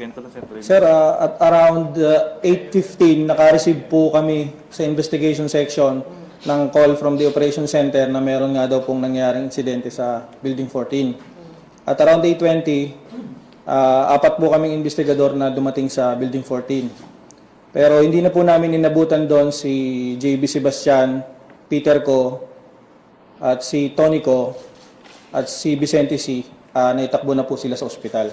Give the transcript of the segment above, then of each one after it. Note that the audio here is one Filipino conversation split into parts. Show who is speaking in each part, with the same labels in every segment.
Speaker 1: Kwento na, sir.
Speaker 2: Sir, ah, at around uh, 8.15, naka-receive po kami sa investigation section ng call from the operation center na meron nga daw pong nangyaring insidente sa Building 14. At around 8.20, ah, apat po kaming investigador na dumating sa Building 14. Pero hindi na po namin inabutan doon si JB Sebastian, Peter Ko, at si Tony Ko, at si Vicente C. ah, naitakbo na po sila sa ospital.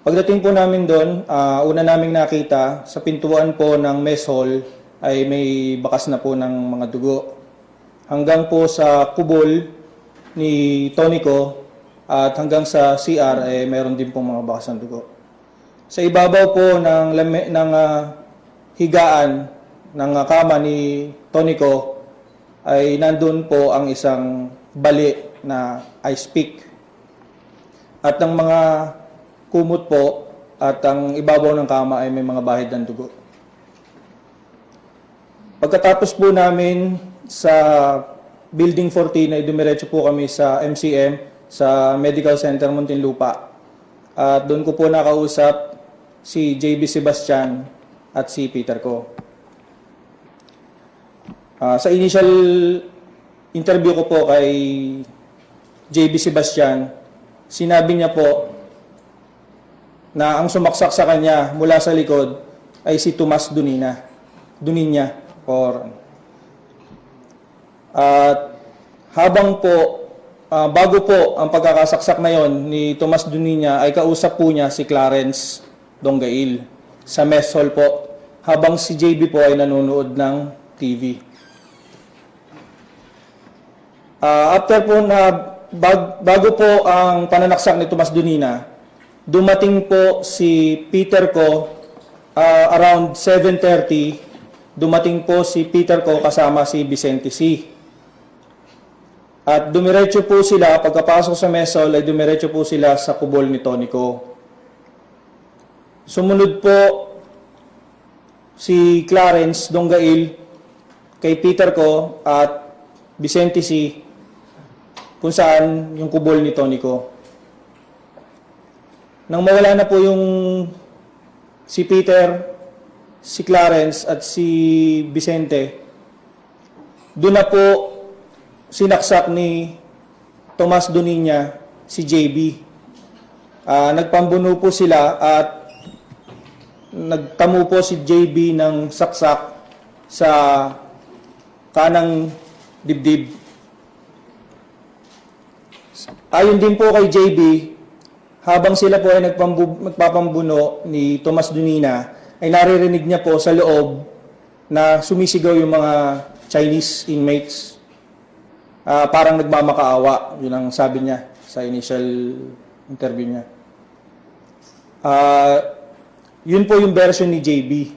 Speaker 2: Pagdating po namin doon, ah, una naming nakita sa pintuan po ng mess hall ay may bakas na po ng mga dugo. Hanggang po sa kubol ni Tonico at hanggang sa CR ay mayroon din pong mga bakas ng dugo. Sa ibabaw po ng, lame, ng ah, higaan ng ah, kama ni Tonico ay nandun po ang isang bali na ice pick. At ang mga kumot po at ang ibabaw ng kama ay may mga bahid ng dugo. Pagkatapos po namin sa Building 14 ay dumiretso po kami sa MCM sa Medical Center Muntinlupa. At doon ko po nakausap si JB Sebastian at si Peter ko. Ah, sa initial interview ko po kay JB Sebastian, sinabi niya po na ang sumaksak sa kanya mula sa likod ay si Tomas Dunina. Duninya. Or, at habang po, ah, bago po ang pagkakasaksak na yon ni Tomas Duninya ay kausap po niya si Clarence Donggail sa mess hall po habang si JB po ay nanonood ng TV. Ah, after po na bag- bago po ang pananaksak ni Tomas Dunina, dumating po si Peter ko ah, around 7:30. Dumating po si Peter ko kasama si Vicente C. At dumiretso po sila, pagkapasok sa mesol ay dumiretso po sila sa kubol ni Tonico. Sumunod po si Clarence Donggail kay Peter ko at Vicente C kung saan yung kubol ni Tonico. Nang mawala na po yung si Peter, si Clarence at si Vicente, doon na po sinaksak ni Tomas Duninya si JB. Ah, nagpambuno po sila at nagtamo po si JB ng saksak sa kanang dibdib. Ayon din po kay JB, habang sila po ay nagpapambuno ni Tomas Dunina, ay naririnig niya po sa loob na sumisigaw yung mga Chinese inmates. Ah, parang nagmamakaawa, yun ang sabi niya sa initial interview niya. Ah, yun po yung version ni JB.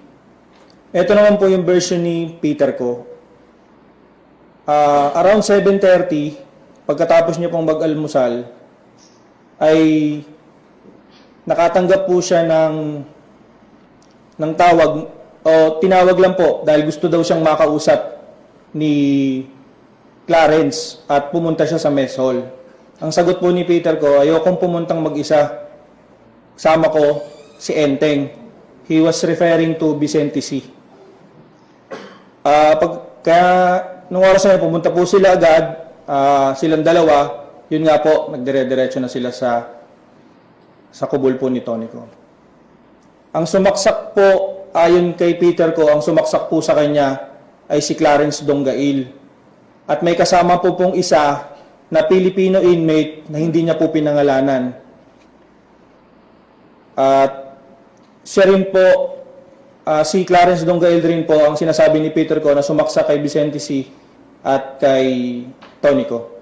Speaker 2: Ito naman po yung version ni Peter ko. Ah, around 7.30, pagkatapos niya pong mag-almusal, ay nakatanggap po siya ng ng tawag o tinawag lang po dahil gusto daw siyang makausap ni Clarence at pumunta siya sa mess hall. Ang sagot po ni Peter ko, ayokong pumuntang mag-isa. Sama ko si Enteng. He was referring to Vicente C. Ah, pag, kaya nung oras na pumunta po sila agad, ah, silang dalawa, yun nga po, nagdire-diretso na sila sa sa kubol po ni Tonico. Ang sumaksak po, ayon kay Peter ko, ang sumaksak po sa kanya ay si Clarence Donggail. At may kasama po pong isa na Filipino inmate na hindi niya po pinangalanan. At siya rin po, ah, si Clarence Donggail rin po ang sinasabi ni Peter ko na sumaksak kay Vicente C. at kay Tonico.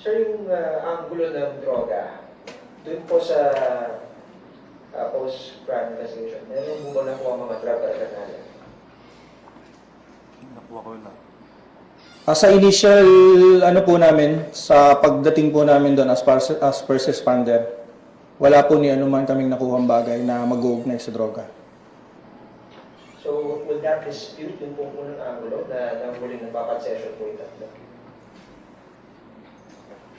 Speaker 3: Sir, yung uh, anggulo ng droga, dun po sa uh, post-crime investigation, meron mo ba nakuha mga drug paraphernalia?
Speaker 1: Nakuha ko na.
Speaker 2: Ah, sa initial ano po namin, sa pagdating po namin doon as, par, as first responder, wala po ni anuman kaming nakuhang bagay na mag-uugnay sa droga.
Speaker 3: So, would that dispute yung pong unang angulo na nang huling nagpapansession po ito?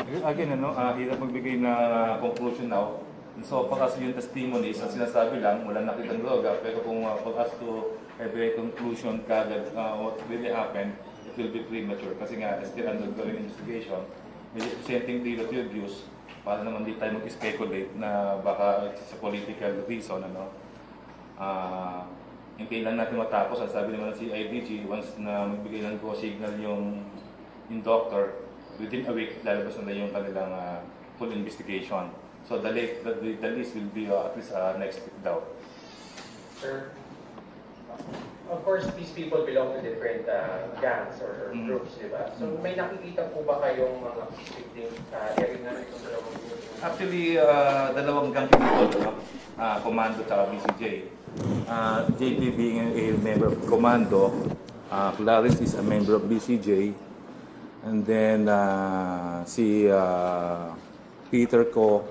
Speaker 1: Again, ano, ah, hirap magbigay na conclusion now. So, far as yung testimonies, ang sinasabi lang, wala nakitang droga, pero kung uh, for us to have a conclusion kagad uh, what really happened, it will be premature. Kasi nga, still undergoing investigation. May presenting your views, para naman di tayo mag-speculate na baka it's a political reason, ano. Ah, hintayin lang natin matapos. Ang sabi naman ng CIDG, once na magbigay ng go signal yung, yung doctor, within a week, lalabas na yung kanilang ah, full investigation. So the, late, the, the, the list will be uh, at least uh, next week daw.
Speaker 3: Sir, of course, these people belong to different uh, gangs or, or
Speaker 1: Mm.
Speaker 3: groups, di ba? So, may nakikita po ba kayong mga victim uh, area na itong dalawang group?
Speaker 1: Actually, uh, dalawang gang pinito, no? uh, Commando at BCJ. Uh, JP being a member of Commando, uh, Clarence is a member of BCJ, and then uh, si uh, Peter Co,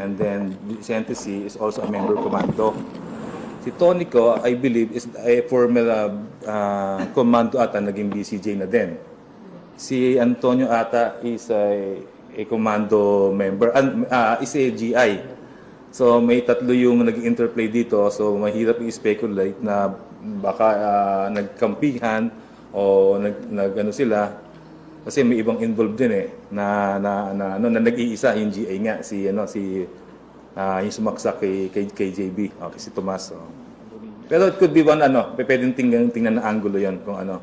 Speaker 1: and then Vicente C is also a member Commando. Si Tony ko, I believe, is a former uh, uh, commando ata, naging BCJ na din. Si Antonio ata is a, a commando member, an- ah, is a GI. So may tatlo yung naging interplay dito, so mahirap i-speculate na baka ah, nagkampihan o nag, nag ano sila kasi may ibang involved din eh na na na ano na nag-iisa yung GI nga si ano si ah, yung sumaksak kay kay, kay JB, okay, si Tomas. oh. Pero it could be one ano, pwedeng tingnan tingnan na angulo 'yon kung ano.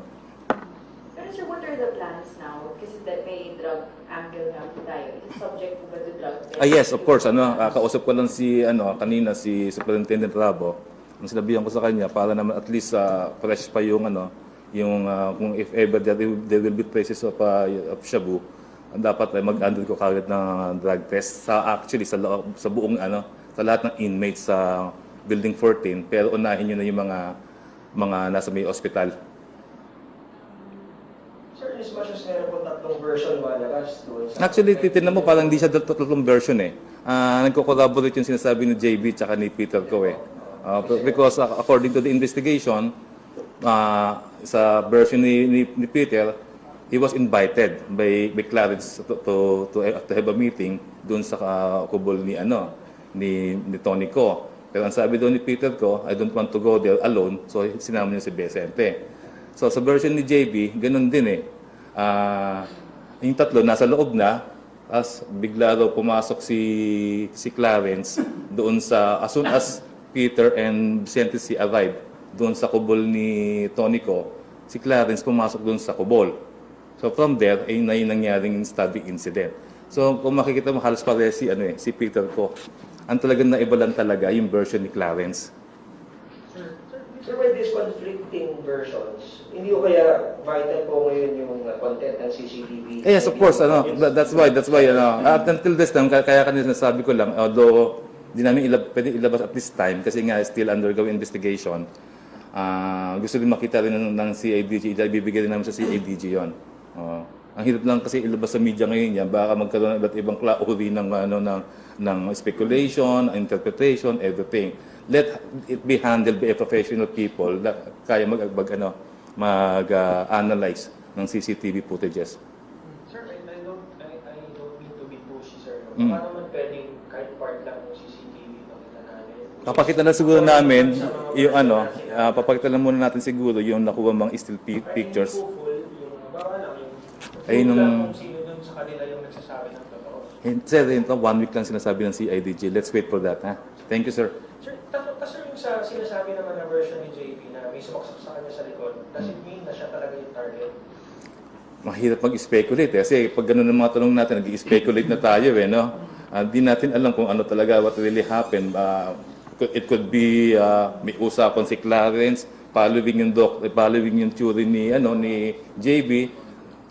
Speaker 4: Pero sir, what are the plans now? Kasi that may drug angle po tayo. Is subject po ba to drug test?
Speaker 1: Ah, yes, of course. Ano, ah, kausap ko lang si ano kanina si Superintendent Rabo. Ang sinabihan ko sa kanya para naman at least ah, fresh pa yung ano, yung ah, kung if ever there will, there will be traces of ah, of shabu, dapat ay mag-undergo kagad ng drug test sa actually sa loob- sa buong ano, sa lahat ng inmates sa building 14 pero unahin niyo na yung mga mga nasa may ospital.
Speaker 3: Sir, as much as meron po tatlong version malabas doon sa...
Speaker 1: Actually, titignan mo, parang hindi siya tat- tatlong version eh. Ah, nagko-collaborate yung sinasabi ni JB tsaka ni Peter ko eh. Ah, because uh, according to the investigation, ah, sa version ni, ni, ni Peter, he was invited by, by Clarence to, to, to, to have a meeting doon sa uh, kubol ni, ano, ni, ni Tony ko. Pero ang sabi doon ni Peter ko, I don't want to go there alone, so sinama niya si Vicente. So sa version ni JB, ganun din eh. Ah, yung tatlo nasa loob na, as bigla daw pumasok si si Clarence doon sa as soon as Peter and Vicente si arrived doon sa kubol ni Tonico, si Clarence pumasok doon sa kubol. So from there ay na yung nangyaring stabbing incident. So kung makikita mo halos pare si ano eh, si Peter ko. Ang talagang naiba lang talaga yung version ni Clarence.
Speaker 3: Sir, with these conflicting versions, hindi ko kaya vital po ngayon yung uh, content ng CCTV?
Speaker 1: Eh, Yes, of course. Ano, that- that's why, that's why, ano, at until this time, kaya, kanina sinasabi ko lang, although di namin ilab, pwede ilabas at this time kasi nga still undergoing investigation, ah gusto din makita rin ng, ng CIDG, ibibigay rin namin sa CIDG yon. Oh. ang hirap lang kasi ilabas sa media ngayon yan, baka magkaroon ng iba't ibang klauri ng, ano, ng, ng speculation, interpretation, everything. Let it be handled by a professional people na kaya mag, mag, ano, mag-analyze ng CCTV footages.
Speaker 3: Sir, I, I don't, I, I don't mean to be pushy, sir.
Speaker 1: Mm.
Speaker 3: Baka naman pwedeng kahit part lang makita namin.
Speaker 1: Papakita lang siguro namin yung ano, ah, papakita lang muna natin siguro yung nakuha mga still pi- pictures.
Speaker 3: Ay,
Speaker 1: nung-
Speaker 3: yung nagsasabi ng totoo.
Speaker 1: Sir, one week lang sinasabi ng CIDG. Let's wait for that. Ha? Thank you, sir.
Speaker 3: Sir, tapos sir, yung sa sinasabi naman na version ni JP na may sumaksak sa kanya sa likod, does it mean na siya talaga yung target?
Speaker 1: Mahirap mag-speculate eh. Kasi pag ganun ang mga tanong natin, nag-speculate na tayo eh, no? Ah, Di natin alam kung ano talaga, what really happened. Ah, could- it could be, ah, may usapan si Clarence, following yung, doc, following yung theory ni, ano, ni JB,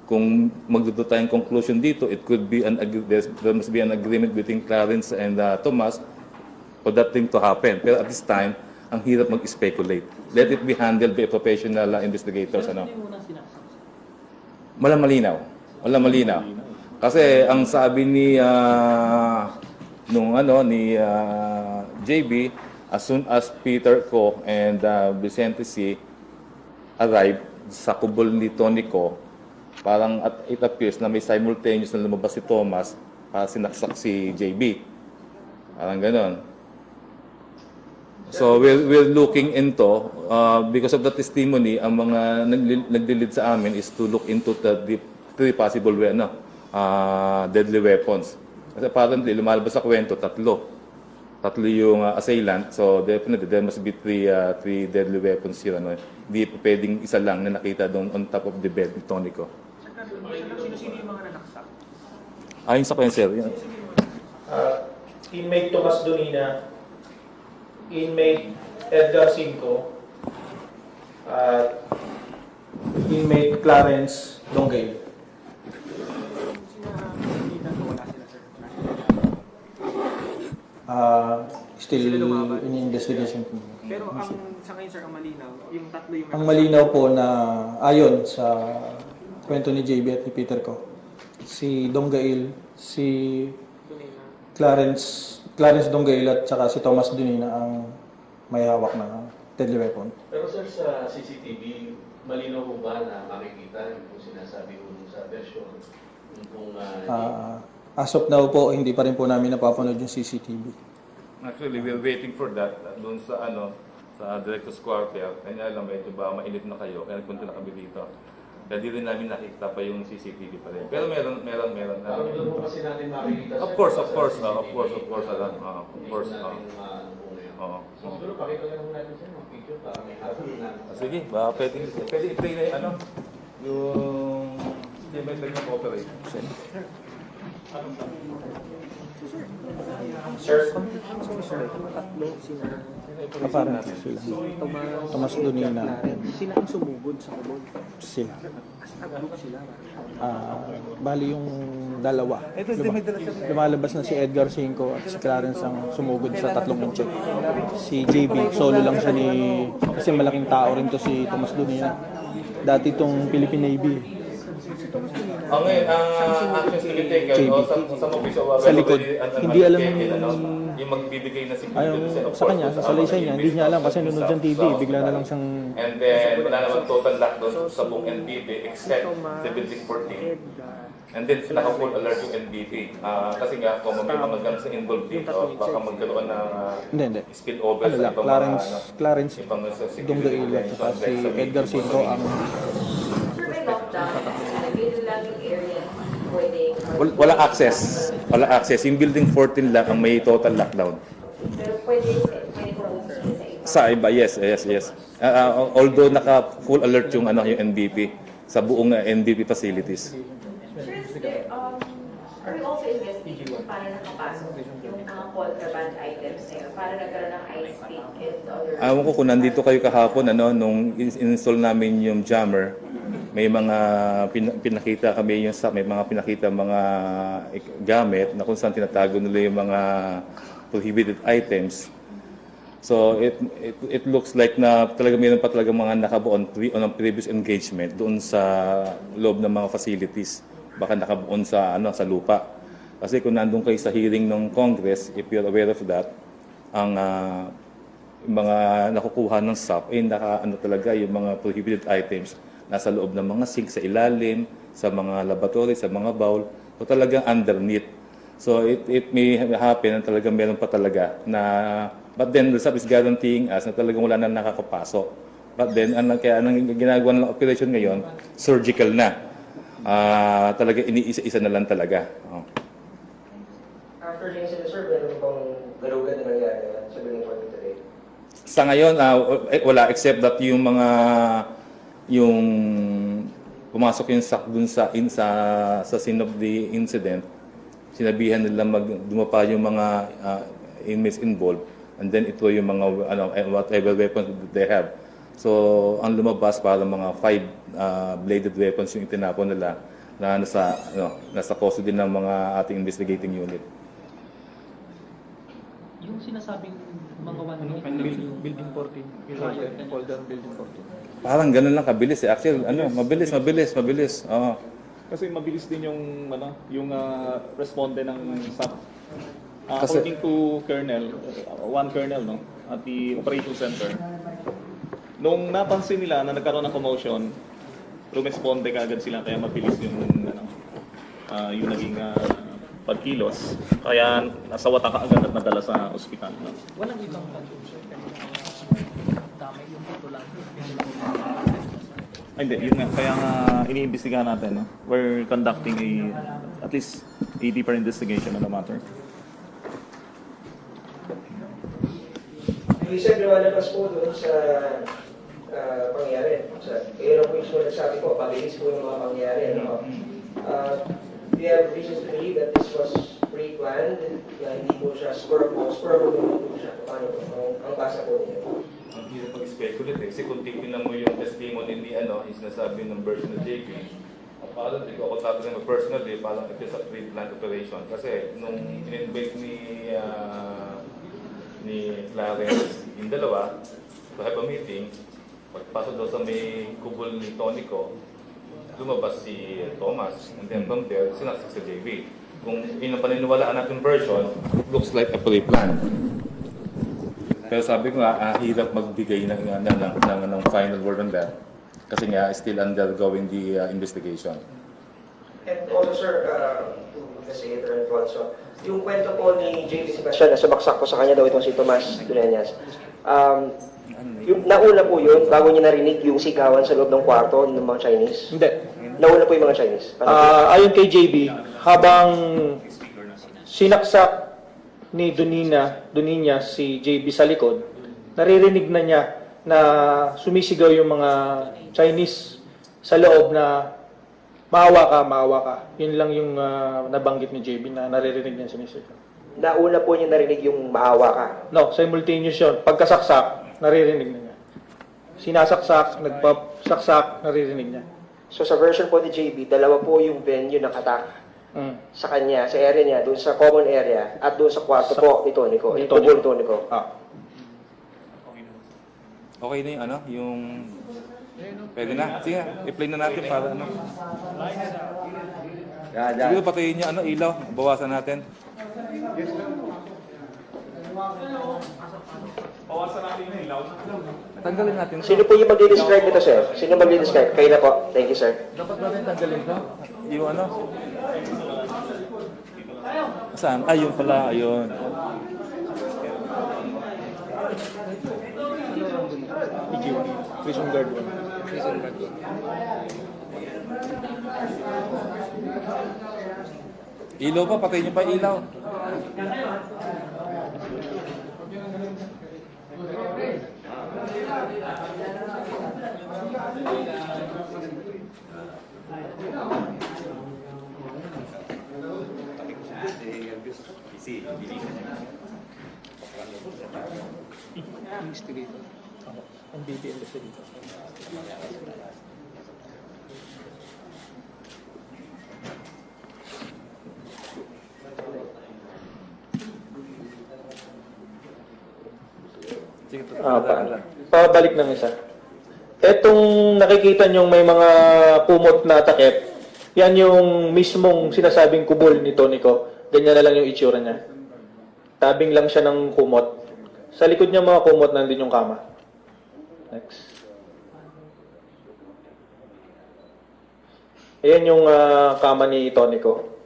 Speaker 1: kung magdudo tayong conclusion dito, it could be an there must be an agreement between Clarence and ah, Thomas for that thing to happen. Pero at this time, ang hirap mag-speculate. Let it be handled by professional uh, investigators. Ano? Walang malinaw. Walang malinaw. Kasi ang sabi ni ah, nung ano ni ah, JB as soon as Peter Co and ah, Vicente C arrived sa kubol ni Tony Co parang at it appears na may simultaneous na lumabas si Thomas para sinaksak si JB. Parang ganon. So we're, we're looking into, uh, because of the testimony, ang mga nagdilid sa amin is to look into the, the three possible ano, uh, deadly weapons. Kasi apparently, lumalabas sa kwento, tatlo. Tatlo yung uh, assailant. So definitely, there must be three, uh, three deadly weapons here. Ano. Hindi po pwedeng isa lang na nakita doon on top of the bed ni Tonico.
Speaker 5: Sino-sino yung mga nanaksak?
Speaker 1: Ayon sa kanya, sir. yun.
Speaker 2: Ah, inmate Tomas Donina, inmate Edgar Cinco, at inmate Clarence Donggay.
Speaker 5: Sinasabitan ko wala sila, sir.
Speaker 2: Ah, still
Speaker 5: Sila lumaban?
Speaker 2: in investigation. po.
Speaker 5: Pero ang sa ngayon, sir, ang malinaw, yung tatlo yung
Speaker 2: Ang malinaw po na ayon sa kwento ni JB at ni Peter ko, si Donggail, si
Speaker 5: Tunay na.
Speaker 2: Clarence Clarence Donggail at saka si Thomas Donina ang may hawak na deadly weapon.
Speaker 6: Pero sir, sa CCTV, malinaw po ba na makikita yung kung sinasabi mo sa version? Yung kung uh,
Speaker 2: Ah, as of now po, hindi pa rin po namin napapanood yung CCTV.
Speaker 1: Actually, we're waiting for that uh, doon sa ano sa Director's Quarter. Kanya alam, medyo ba mainit na kayo, kaya nagpunta na kami dito. Kaya di rin namin nakita pa yung CCTV pa rin. Pero meron, meron, meron.
Speaker 6: parang doon po kasi natin makikita
Speaker 1: Of course,
Speaker 6: sa
Speaker 1: of course,
Speaker 6: CCTV.
Speaker 1: uh, of course, of course, alam. Uh, of course. Uh,
Speaker 6: ngayon.
Speaker 1: Oo.
Speaker 6: So, siguro pakita lang natin sir, mga picture para may harap na.
Speaker 1: sige, baka pwede, pwede i-play na yung ano, yung geometric na operate.
Speaker 2: Sir,
Speaker 5: Sir, yung tatlo, sina
Speaker 2: kaparang sila.
Speaker 5: Tomas,
Speaker 2: Donina.
Speaker 5: Sila ang sumugod sa kubol.
Speaker 2: Sila.
Speaker 5: As a group sila.
Speaker 2: Ah, bali yung dalawa.
Speaker 1: Ito,
Speaker 2: Luma- lumalabas na si Edgar Cinco at si Clarence ang sumugod sa tatlong inche. Si JB, solo lang siya ni... Kasi malaking tao rin to si Thomas Donina. Dati itong Philippine Navy.
Speaker 1: Ang ngayon, ang actions to be taken,
Speaker 2: JB.
Speaker 1: o sa, sa mga piso,
Speaker 2: Sa likod. Hindi alam
Speaker 1: ano,
Speaker 2: yung-
Speaker 1: yung magbibigay na si
Speaker 2: Ayaw, sa kanya, sa salaysay niya, hindi niya alam kasi nunod dyan TV, bigla na lang siyang
Speaker 1: And then, wala naman total lockdown sa buong NBP except sa Building 14.
Speaker 5: Edgar.
Speaker 1: And then, naka-full alert yung NBP. Ah, kasi nga, kung may mga guns na involved dito, baka magkaroon ng uh,
Speaker 2: Hindi, hindi.
Speaker 1: spillover
Speaker 2: Ano
Speaker 1: sa
Speaker 2: lang,
Speaker 1: ibang
Speaker 2: Clarence,
Speaker 1: mga, ano,
Speaker 2: Clarence
Speaker 1: ibang sa security
Speaker 2: Donggail at si
Speaker 1: prevention, sa
Speaker 2: Edgar Cinco ang
Speaker 4: Sir, may lockdown. Nag-build lang yung area pwedeng...
Speaker 1: Wal- Walang access. Wala access. Yung building 14 lang ang may total lockdown.
Speaker 4: Pero pwede, pwede pumunta sa iba.
Speaker 1: Sa iba, yes, yes, yes. Ah, ah, although naka full alert yung ano yung NBP sa buong ah, NBP facilities.
Speaker 4: Sir, is there, um, are we also investigating kung paano nakapasok yung mga contraband items na yun? Paano nagkaroon ng ice pick and other...
Speaker 1: Awan ko kung nandito kayo kahapon ano nung in- install namin yung jammer, may mga pin- pinakita kami yung sa may mga pinakita mga ik- gamit na kung saan tinatago nila yung mga prohibited items. So it it, it looks like na talaga mayroon pa talaga mga nakabuon pre, on previous engagement doon sa loob ng mga facilities. Baka nakabuon sa ano sa lupa. Kasi kung nandun kayo sa hearing ng Congress, if you're aware of that, ang yung mga nakukuha ng SAP, eh, naka, ano talaga, yung mga prohibited items, nasa loob ng mga sink, sa ilalim, sa mga laboratory, sa mga bowl, o talagang underneath. So it, it may happen na talagang meron pa talaga na, but then the SAP is guaranteeing us na talagang wala na nakakapasok. But then, ano, kaya anong ginagawa ng operation ngayon, surgical na. Ah, talaga iniisa-isa na lang talaga. Oh.
Speaker 3: After yung sila, sir, meron pang galugan na nangyari sa building 40 today.
Speaker 1: Sa ngayon, eh, wala except that yung mga yung pumasok yung SAC dun sa in sa sa scene of the incident, sinabihan nila mag dumapa yung mga ah, inmates involved and then ito yung mga ano eh, whatever weapons that they have. So, ang lumabas para mga five ah, bladed weapons yung itinapon nila na nasa ano, nasa custody ng mga ating investigating unit.
Speaker 7: Yung sinasabing mga one
Speaker 2: ano,
Speaker 7: minute
Speaker 2: building, building 14. Yung folder building 14.
Speaker 1: Parang ganun lang kabilis eh. Actually, ano, mabilis, mabilis, mabilis. Oo.
Speaker 8: Kasi mabilis din yung ano, yung ah, responde ng SAP. Ah,
Speaker 1: Kasi-
Speaker 8: according to Colonel, uh, one Colonel no, at the operation center. Nung napansin nila na nagkaroon ng commotion, Lumisponde ka agad sila kaya mabilis yung ano, ah, yung naging ah, pagkilos. Kaya nasa wata ka agad at nadala sa ospital. no?
Speaker 7: Walang ibang pag-usap. Damay yung dito lang.
Speaker 8: Ay, hindi. Yun nga. Kaya nga iniimbestigahan natin. No? We're conducting a at least a deeper investigation on the matter.
Speaker 3: Isang lumalabas po doon sa ah, pangyayari. Sa, yun ang po yung nagsabi ko, pabilis po yung mga pangyayari. Ano? Uh, we have reasons to believe that this was pre-planned, na hindi po siya spur po, spur po po siya. Paano po? Ang, ang basa po niya.
Speaker 1: Ang hirap mag-speculate eh. Kasi kung titignan mo yung testimony ni ano, yung sinasabi ng version ng JP, ang parang hindi ko ako tatanungin mo personally, parang it is a pre-planned operation. Kasi nung in-invite ni ah, ni Clarence yung dalawa to have a meeting, pagpasok daw sa may kubol ni Tonico, lumabas si Thomas. And then from there, sinaksak si JB. Kung yun ang paniniwalaan natin version, looks like a pre-plan. Pero sabi ko nga, ah, hirap magbigay ng, ng, ng, ng, ng final word on that. Kasi nga, still undergoing the uh, investigation.
Speaker 3: And also, sir, uh, to the Senator Alfonso, yung kwento po ni J.D. Sebastian na sumaksak po sa kanya daw itong si Tomas Dueñas. Um, yung nauna po yun, bago niya narinig yung sigawan sa loob ng kwarto ng mga Chinese.
Speaker 9: Hindi.
Speaker 3: Nauna po yung mga Chinese. Po?
Speaker 9: Ah, ayon kay JB, habang sinaksak ni Donina, Doninya si JB sa likod, naririnig na niya na sumisigaw yung mga Chinese sa loob na maawa ka, maawa ka. Yun lang yung ah, nabanggit ni JB na naririnig niya sumisigaw.
Speaker 3: Nauna po niya narinig yung maawa ka.
Speaker 9: No, simultaneous yun. Pagkasaksak, naririnig na niya. Sinasaksak, nagpasaksak, naririnig niya.
Speaker 3: So sa version po ni JB, dalawa po yung venue ng attack
Speaker 9: Mm.
Speaker 3: sa kanya, sa area niya, doon sa common area, at doon sa kwarto
Speaker 9: Sa-
Speaker 3: po ni Tonico,
Speaker 9: ni
Speaker 3: kubo ni
Speaker 9: Tonico.
Speaker 3: Tonico.
Speaker 9: Ah.
Speaker 1: Okay na yung ano, yung... Pwede na. Sige, i-play na natin para ano. Siguro patayin niya ano, ilaw. Bawasan natin.
Speaker 8: Bawasan natin yung ilaw.
Speaker 1: Tanggalin natin to.
Speaker 3: Sino po yung mag-describe nito, sir? Sino mag-describe? Kayo na po. Thank you, sir.
Speaker 1: Dapat natin tanggalin to. Yung ano. Saan? Ayun pala, ayun.
Speaker 9: PG1. Prison Guard 1. Prison Guard 1.
Speaker 1: Ilaw pa, patayin niyo pa yung ilaw.
Speaker 10: Investigator.
Speaker 9: Ang BPL kasi
Speaker 1: Sige,
Speaker 9: Ah, pa, pabalik ng isa. Etong nakikita nyo may mga kumot na takip, yan yung mismong sinasabing kubol ni Tonico. Ganyan na lang yung itsura niya. Tabing lang siya ng kumot. Sa likod niya mga kumot, nandun yung kama. Next. Ayan yung ah, kama ni Tonico.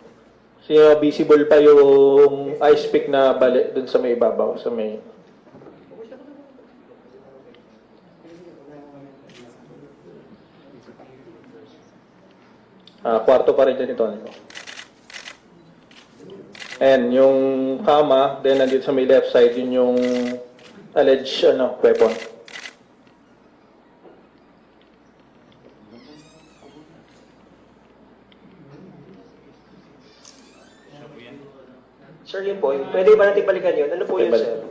Speaker 9: So, visible pa yung ice pick na bali dun sa may ibabaw, sa may Ah, kwarto pa rin dyan ito. Ano? And yung kama, then nandito sa may left side, yun yung alleged ano, weapon.
Speaker 3: Sir, yun po. Pwede ba natin balikan yun? Ano po yun, sir?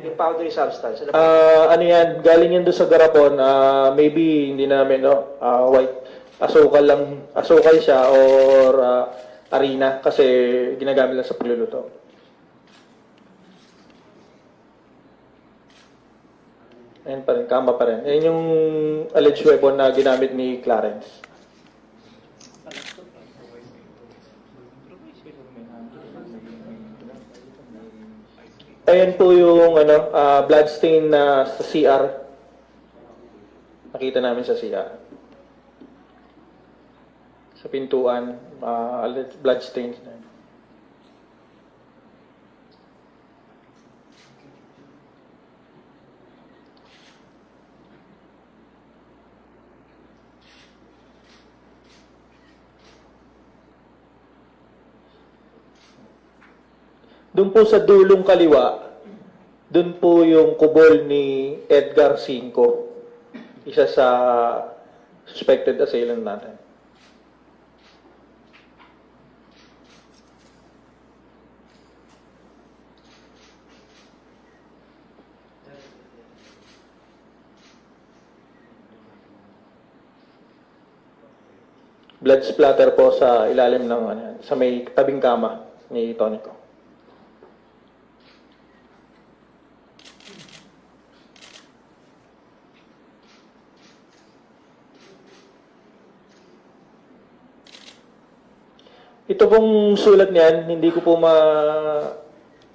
Speaker 3: Yung powdery substance. Ano po?
Speaker 9: Ah, ano yan, galing yan doon sa garapon, ah, maybe hindi namin, no, ah, white, asukal lang, asukal siya or ah, harina kasi ginagamit lang sa pagluluto. Ayan pa rin, kama pa rin. Ayan yung alleged weapon na ginamit ni Clarence. Ayan po yung ano, ah, bloodstain na sa CR. Nakita namin sa CR. Sa pintuan, uh, blood stains na yun. Doon po sa dulong kaliwa, doon po yung kubol ni Edgar Cinco, isa sa suspected assailant natin. Blood splatter po sa ilalim ng ano, sa may tabing kama ni Tonico. Ito pong sulat niyan, hindi ko po ma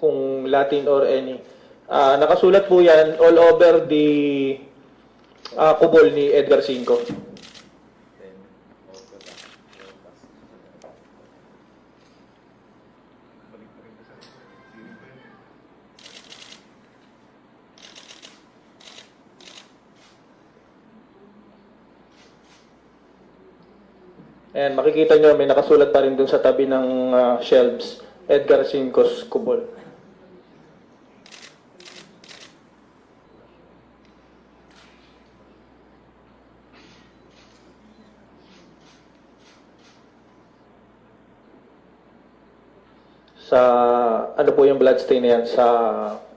Speaker 9: kung Latin or any. Ah, nakasulat po yan all over the ah, kubol ni Edgar Cinco. And makikita nyo, may nakasulat pa rin dun sa tabi ng ah, shelves, Edgar Cinco's kubol. sa ano po yung bloodstain na yan sa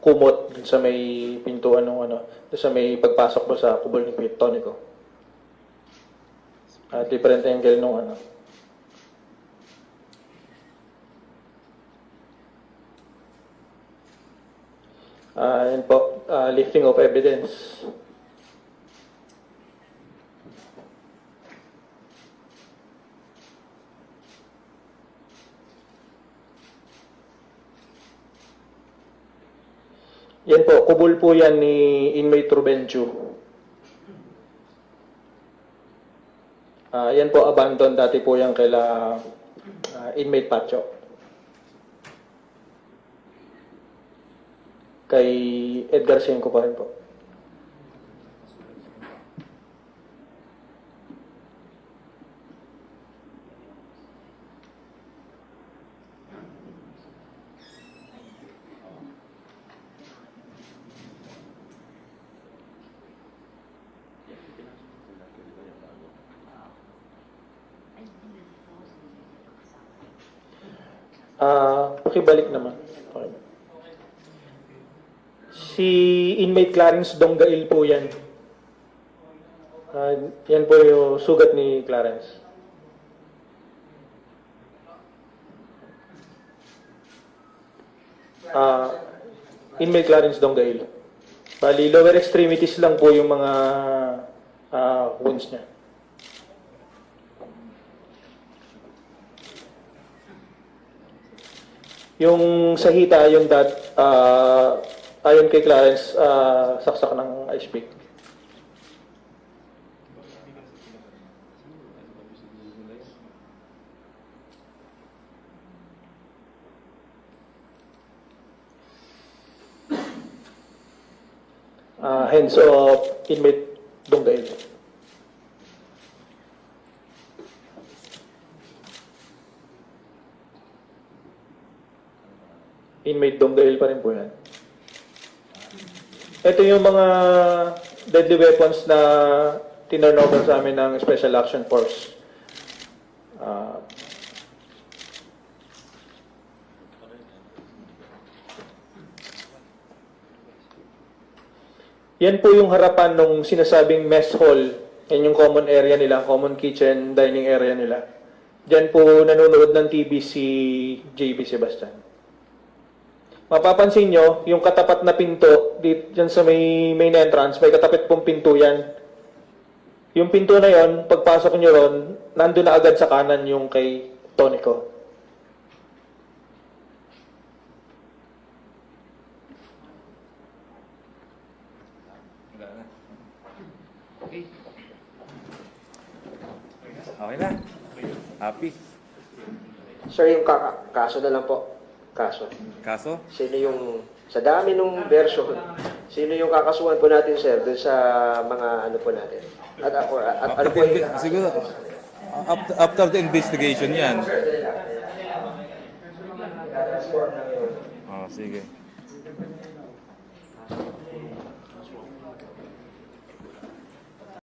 Speaker 9: kumot dun sa may pintuan ng ano dun sa may pagpasok mo sa kubol ni Tonico. At different angle nung ano. Ah, yan po, ah, lifting of evidence. Yan po, kubol po yan ni inmate Rubenchu. Ah, yan po, abandon dati po yan kaila ah, inmate Pacho. Kay Edgar Senko pa rin po. Ah, pakibalik naman. Okay. Si inmate Clarence Donggail po yan. Ah, yan po yung sugat ni Clarence. Ah, inmate Clarence Donggail. Bali, lower extremities lang po yung mga ah, wounds niya. Yung sa hita, yung dat, ah, ayon kay Clarence, ah, saksak ng ice pick. Ah, hands of inmate Donggail. Inmate Donggail pa rin po yan. Ito yung mga deadly weapons na tinurnover sa amin ng Special Action Force. Ah, yan po yung harapan nung sinasabing mess hall. Yan yung common area nila, common kitchen, dining area nila. Diyan po nanonood ng TV si JB Sebastian. Mapapansin nyo, yung katapat na pinto, dito, dyan sa may main entrance, may katapat pong pinto yan. Yung pinto na yon, pagpasok nyo ron, nandun na agad sa kanan yung kay Tonico.
Speaker 1: Okay. Okay na. happy.
Speaker 3: Sir, yung ka- kaso na lang po. Kaso.
Speaker 1: Kaso,
Speaker 3: Sino yung, sa dami nung version, sino yung kakasuhan po natin, sir, dun sa mga ano po natin? At, or, at, ano po yung...
Speaker 1: siguro, after, after the investigation yan. Oh, sige.